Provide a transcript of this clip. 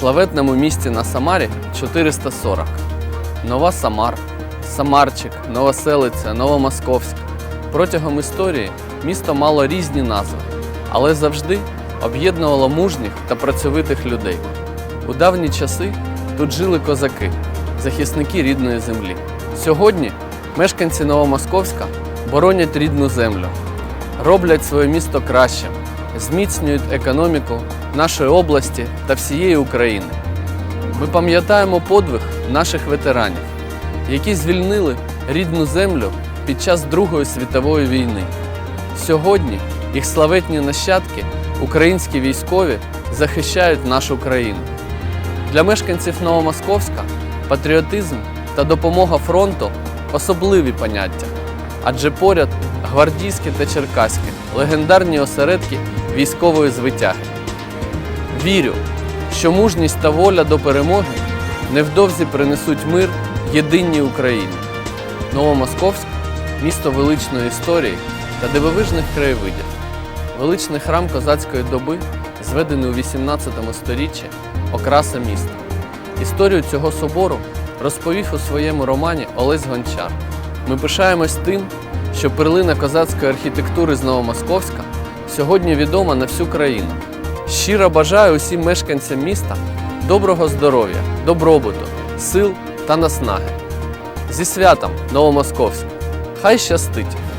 славетному місті на Самарі 440. Нова Самар, Самарчик, Новоселиця, Новомосковськ. Протягом історії місто мало різні назви, але завжди об'єднувало мужніх та працьовитих людей. У давні часи тут жили козаки, захисники рідної землі. Сьогодні мешканці Новомосковська боронять рідну землю, роблять своє місто кращим, зміцнюють економіку нашої області та всієї України. Ми пам'ятаємо подвиг наших ветеранів, які звільнили рідну землю під час Другої світової війни. Сьогодні їх славетні нащадки, українські військові, захищають нашу країну. Для мешканців Новомосковська патріотизм та допомога фронту особливі поняття, адже поряд гвардійське та черкаське легендарні осередки військової звитяги. Вірю, що мужність та воля до перемоги невдовзі принесуть мир єдиній Україні. Новомосковськ місто величної історії та дивовижних краєвидів. Величний храм козацької доби, зведений у 18 сторіччі, окраса міста. Історію цього собору розповів у своєму романі Олесь Гончар. Ми пишаємось тим, що перлина козацької архітектури з Новомосковська сьогодні відома на всю країну. Щиро бажаю усім мешканцям міста доброго здоров'я, добробуту, сил та наснаги. Зі святом Новомосковськ! Хай щастить!